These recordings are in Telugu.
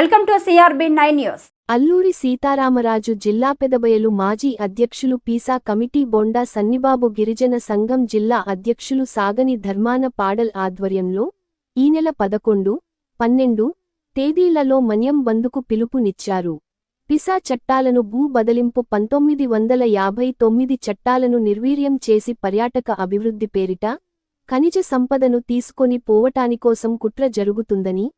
Welcome to CRB nine news. Alluri Sitaramaraju జిల్లా పెదబయలు మాజీ అధ్యక్షులు పీసా కమిటీ బొండా సన్నిబాబు గిరిజన సంఘం జిల్లా అధ్యక్షులు సాగని ధర్మాన పాడల్ ఆధ్వర్యంలో ఈ నెల పదకొండు పన్నెండు తేదీలలో మన్యం బందుకు పిలుపునిచ్చారు. పిసా చట్టాలను భూ బదలింపు పంతొమ్మిది వందల యాభై తొమ్మిది చట్టాలను నిర్వీర్యం చేసి పర్యాటక అభివృద్ధి పేరిట ఖనిజ సంపదను తీసుకొని పోవటానికోసం కుట్ర జరుగుతుందని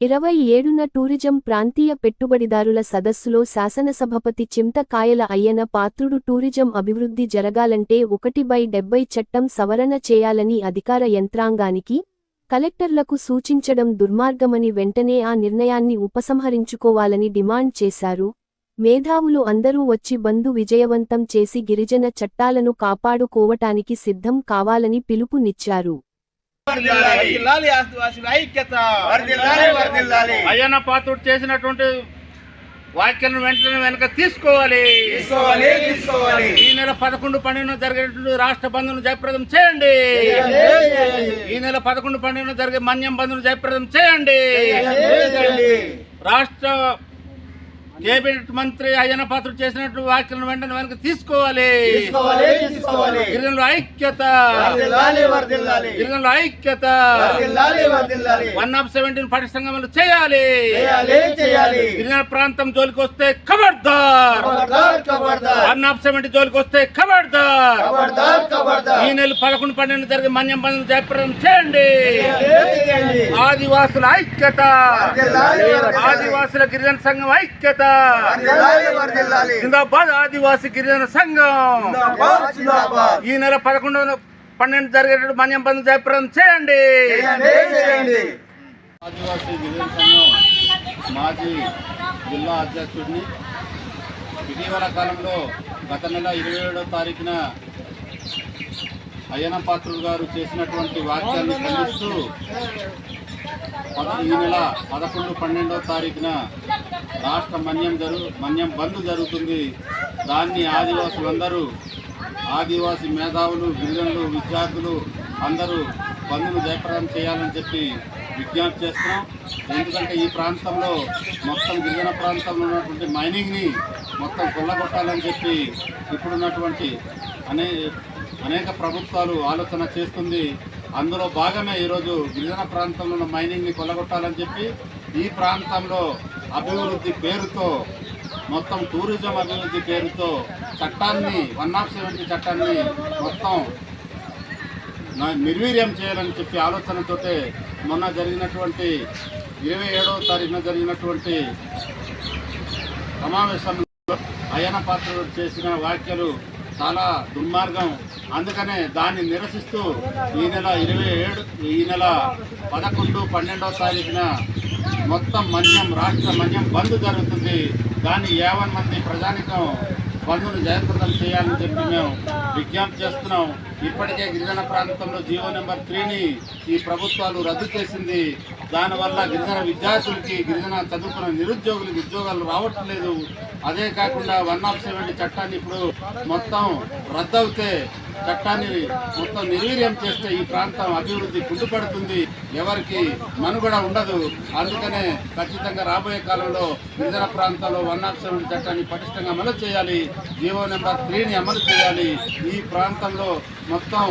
ఇరవై ఏడున టూరిజం ప్రాంతీయ పెట్టుబడిదారుల సదస్సులో శాసనసభపతి చింతకాయల అయ్యన పాత్రుడు టూరిజం అభివృద్ధి జరగాలంటే ఒకటి బై డెబ్బై చట్టం సవరణ చేయాలని అధికార యంత్రాంగానికి కలెక్టర్లకు సూచించడం దుర్మార్గమని వెంటనే ఆ నిర్ణయాన్ని ఉపసంహరించుకోవాలని డిమాండ్ చేశారు. మేధావులు అందరూ వచ్చి బంధు విజయవంతం చేసి గిరిజన చట్టాలను కాపాడుకోవటానికి సిద్ధం కావాలని పిలుపునిచ్చారు. ఐక్యత. అయ్యన్న పాత్రుడు చేసినటువంటి వ్యాఖ్యలను వెంటనే వెనక తీసుకోవాలి. తీసుకోవాలి తీసుకోవాలి. ఈ నెల పదకొండు పన్నెండు జరిగేటువంటి రాష్ట్ర బంధును జయప్రదం చేయండి. ఈ నెల పదకొండు పన్నెండు జరిగే మన్యం బంధును జయప్రదం చేయండి. రాష్ట్ర కేబినెట్ మంత్రి అయ్యన్న పాత్రుడు చేసినట్టు వ్యాఖ్యలను వెంటనే వెనక తీసుకోవాలి. గిరిజనుల ఐక్యత. గిరిజనుల ఐక్యత. వన్ ఆఫ్ సెవెంటీన్ పటిష్టంగా అమలు చేయాలి గిరిజన ప్రాంతం జోలికి వస్తే ఖబర్దార్ వన్ ఆఫ్ సెవెంటీ జోలికి వస్తే ఖబర్దార్ ఈ నెల పదకొండు పన్నెండు జరిగే మన్యం బంధం జయప్రదం చేయండి. ఆదివాసుల ఐక్యత. ఆదివాసుల గిరిజన సంఘం ఐక్యత. జిందాబాద్. ఆదివాసి గిరిజన సంఘం. ఈ నెల పదకొండు పన్నెండు జరిగేటట్టు మన్యం బంధం జయప్రదం చేయండి. చేయండి చేయండి. ఆదివాసీ గిరిజన సంఘం మాజీ జిల్లా అధ్యక్షుడిని ఇటీవల కాలంలో గత నెల ఇరవై ఏడో తారీఖున అయ్యన పాత్రుడు గారు చేసినటువంటి వాక్యాన్ని ఖండిస్తూ పద ఈ నెల పదకొండు పన్నెండో తారీఖున రాష్ట్ర మన్యం జరుగు మన్యం బంద్ జరుగుతుంది. దాన్ని ఆదివాసులందరూ ఆదివాసి మేధావులు గిరిజనులు విద్యార్థులు అందరూ బంద్ను జయప్రదం చేయాలని చెప్పి విజ్ఞప్తి చేస్తున్నాం. ఎందుకంటే ఈ ప్రాంతంలో మొత్తం గిరిజన ప్రాంతంలో ఉన్నటువంటి మైనింగ్ని మొత్తం కొల్లగొట్టాలని చెప్పి ఇప్పుడున్నటువంటి అనే అనేక ప్రభుత్వాలు ఆలోచన చేస్తుంది. అందులో భాగమే ఈరోజు గిరిజన ప్రాంతంలో ఉన్న మైనింగ్ని కొల్లగొట్టాలని చెప్పి ఈ ప్రాంతంలో అభివృద్ధి పేరుతో మొత్తం టూరిజం అభివృద్ధి పేరుతో చట్టాన్ని వన్ ఆఫ్ సెవెంటీ చట్టాన్ని మొత్తం నిర్వీర్యం చేయాలని చెప్పి ఆలోచనతోటే మొన్న జరిగినటువంటి ఇరవై ఏడవ తారీఖున జరిగినటువంటి సమావేశంలో అయన పాత్రలు చేసిన వ్యాఖ్యలు చాలా దుర్మార్గం. అందుకనే దాన్ని నిరసిస్తూ ఈ నెల ఇరవై ఏడు ఈ నెల పదకొండు పన్నెండవ తారీఖున మొత్తం మన్యం రాష్ట్ర మన్యం బంద్ జరుగుతుంది. దాన్ని యావన్ మంది ప్రజానికం పన్నును జయప్రదం చేయాలని చెప్పి మేము విజ్ఞప్తి చేస్తున్నాం. ఇప్పటికే గిరిజన ప్రాంతంలో జీవో నెంబర్ త్రీని ఈ ప్రభుత్వాలు రద్దు చేసింది. దానివల్ల గిరిజన విద్యార్థులకి గిరిజన చదువుకున్న నిరుద్యోగులకు ఉద్యోగాలు రావట్లేదు. అదే కాకుండా వన్ ఆఫ్ సెవెంటీ చట్టాన్ని ఇప్పుడు మొత్తం రద్దవుతే చట్టాన్ని మొత్తం నిర్వీర్యం చేస్తే ఈ ప్రాంతం అభివృద్ధి కుంటుపడుతుంది. ఎవరికి మనుగడ ఉండదు. అందుకనే ఖచ్చితంగా రాబోయే కాలంలో గిరిజన ప్రాంతాల్లో వన్ ఆఫ్ చట్టాన్ని పటిష్టంగా అమలు చేయాలి. జీవో నెంబర్ త్రీని అమలు చేయాలి. ఈ ప్రాంతంలో మొత్తం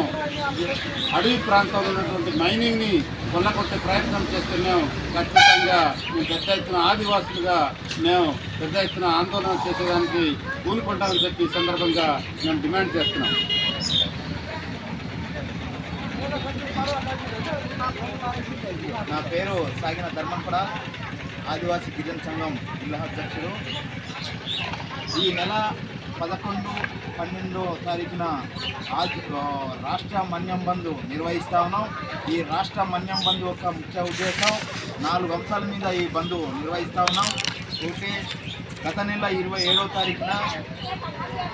అడవి ప్రాంతంలో ఉన్నటువంటి మైనింగ్ని కొల్లగొట్టే ప్రయత్నం చేస్తే మేము ఖచ్చితంగా మేము పెద్ద ఎత్తున ఆదివాసులుగా మేము పెద్ద ఎత్తున ఆందోళన చేసేదానికి కూలుకుంటామని చెప్పి ఈ సందర్భంగా మేము డిమాండ్ చేస్తున్నాం. నా పేరు సాగిన ధర్మపడ ఆదివాసీ గిరిజన సంఘం జిల్లా అధ్యక్షుడు. ఈ నెల పదకొండు పన్నెండో తారీఖున ఆది రాష్ట్ర మన్యం బంధు నిర్వహిస్తా ఉన్నాం. ఈ రాష్ట్ర మన్యం బంధు యొక్క ముఖ్య ఉద్దేశం నాలుగు అంశాల మీద ఈ బంధు నిర్వహిస్తా ఉన్నాం. ఓకే గత నెల ఇరవై ఏడవ తారీఖున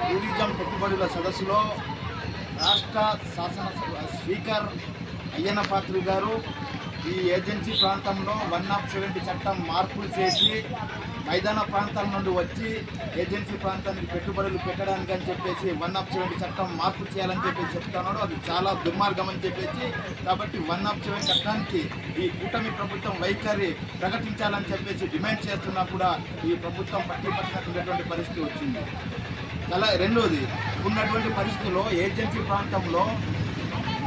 టూరిజం పెట్టుబడుల సదస్సులో రాష్ట్ర శాసనసభ స్పీకర్ అయ్యన్న పాత్రి గారు ఈ ఏజెన్సీ ప్రాంతంలో వన్ ఆఫ్ సెవెంటీ చట్టం మార్పులు చేసి మైదాన ప్రాంతాల నుండి వచ్చి ఏజెన్సీ ప్రాంతానికి పెట్టుబడులు పెట్టడానికి అని చెప్పేసి వన్ ఆఫ్ సెవెంటీ చట్టం మార్పు చేయాలని చెప్పేసి చెప్తున్నాడు. అది చాలా దుర్మార్గం అని చెప్పేసి కాబట్టి వన్ ఆఫ్ సెవెన్ చట్టానికి ఈ కూటమి ప్రభుత్వం వైఖరి ప్రకటించాలని చెప్పేసి డిమాండ్ చేస్తున్నా కూడా ఈ ప్రభుత్వం పట్టి పట్టినటువంటి పరిస్థితి వచ్చింది. అలా రెండవది ఉన్నటువంటి పరిస్థితుల్లో ఏజెన్సీ ప్రాంతంలో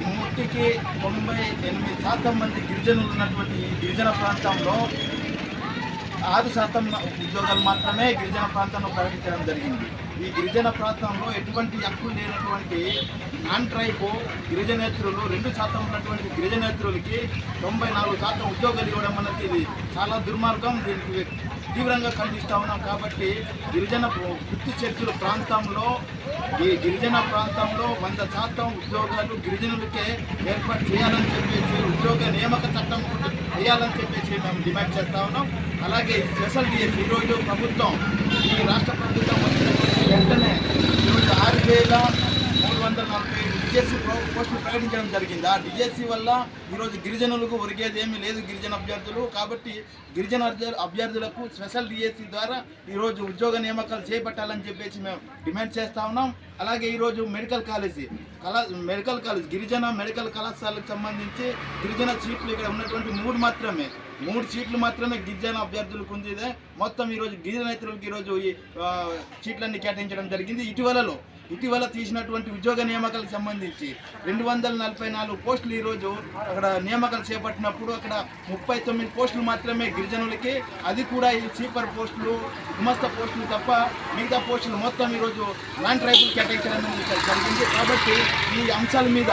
నూటికి తొంభై ఎనిమిది శాతం మంది గిరిజనులు ఉన్నటువంటి ఈ గిరిజన ప్రాంతంలో ఆరు శాతం ఉద్యోగాలు మాత్రమే గిరిజన ప్రాంతంలో ప్రకటించడం జరిగింది. ఈ గిరిజన ప్రాంతంలో ఎటువంటి హక్కులు లేనటువంటి నాన్ ట్రైబ్ గిరిజనేతరులు రెండు శాతం ఉన్నటువంటి గిరిజనేతరులకి తొంభై నాలుగు శాతం ఉద్యోగాలు ఇవ్వడం అన్నది ఇది చాలా దుర్మార్గం. దీనికి తీవ్రంగా ఖండిస్తూ ఉన్నాం కాబట్టి గిరిజన గుర్తు చర్చల ప్రాంతంలో ఈ గిరిజన ప్రాంతంలో వంద శాతం ఉద్యోగాలు గిరిజనులకే ఏర్పాటు చేయాలని చెప్పేసి ఉద్యోగ నియామక చట్టం చేయాలని చెప్పేసి మేము డిమాండ్ చేస్తా ఉన్నాం. అలాగే స్పెషల్ డిఎస్ ఈరోజు ప్రభుత్వం ఈ రాష్ట్ర ప్రభుత్వం వచ్చిన వెంటనే ఈరోజు ఆరు వేల మూడు వందల నలభై ఐదు డిఎస్సి పోస్టులు ప్రకటించడం జరిగింది? ఆ డిఎస్సి వల్ల ఈరోజు గిరిజనులకు ఒరిగేది ఏమీ లేదు గిరిజన అభ్యర్థులు. కాబట్టి గిరిజన అభ్యర్థులకు స్పెషల్ డిఎస్సి ద్వారా ఈరోజు ఉద్యోగ నియామకాలు చేపట్టాలని చెప్పేసి మేము డిమాండ్ చేస్తా ఉన్నాం. అలాగే ఈరోజు మెడికల్ కాలేజీ కళా మెడికల్ కాలేజ్ గిరిజన మెడికల్ కళాశాలకు సంబంధించి గిరిజన సీట్లు ఇక్కడ ఉన్నటువంటి మూడు మాత్రమే. మూడు సీట్లు మాత్రమే గిరిజన అభ్యర్థులకు ఉంది మొత్తం ఈరోజు గిరిజనేతరులకు ఈరోజు ఈ సీట్లన్నీ కేటాయించడం జరిగింది. ఇటీవలలో ఇటీవల తీసినటువంటి ఉద్యోగ నియామకాలకు సంబంధించి రెండు వందల నలభై నాలుగు పోస్టులు ఈరోజు అక్కడ నియామకాలు చేపట్టినప్పుడు అక్కడ ముప్పై తొమ్మిది పోస్టులు మాత్రమే గిరిజనులకి. అది కూడా ఈ స్వీపర్ పోస్టులు గుమస్త పోస్టులు తప్ప మిగతా పోస్టులు మొత్తం ఈరోజు నాన్ ట్రైబుల్ కేటాయించడం జరిగింది. కాబట్టి ఈ అంశాల మీద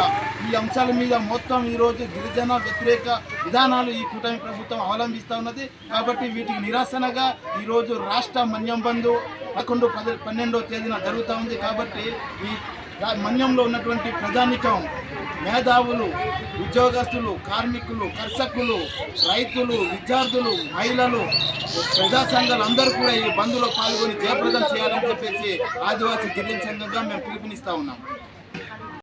ఈ అంశాల మీద మొత్తం ఈరోజు గిరిజన వ్యతిరేక విధానాలు ఈ కూటమి ప్రభుత్వం అవలంబిస్తూ ఉన్నది. కాబట్టి వీటికి నిరసనగా ఈరోజు రాష్ట్ర మన్యం బంధు పదకొండు పది పన్నెండో తేదీన జరుగుతూ ఉంది. కాబట్టి ఈ మన్యంలో ఉన్నటువంటి ప్రజానికం మేధావులు ఉద్యోగస్తులు కార్మికులు కర్షకులు రైతులు విద్యార్థులు మహిళలు ప్రజా సంఘాలు అందరూ కూడా ఈ బంద్లో పాల్గొని జయప్రదం చేయాలని చెప్పేసి ఆదివాసీ గిరిజన సంఘంగా మేము పిలుపునిస్తూ ఉన్నాం.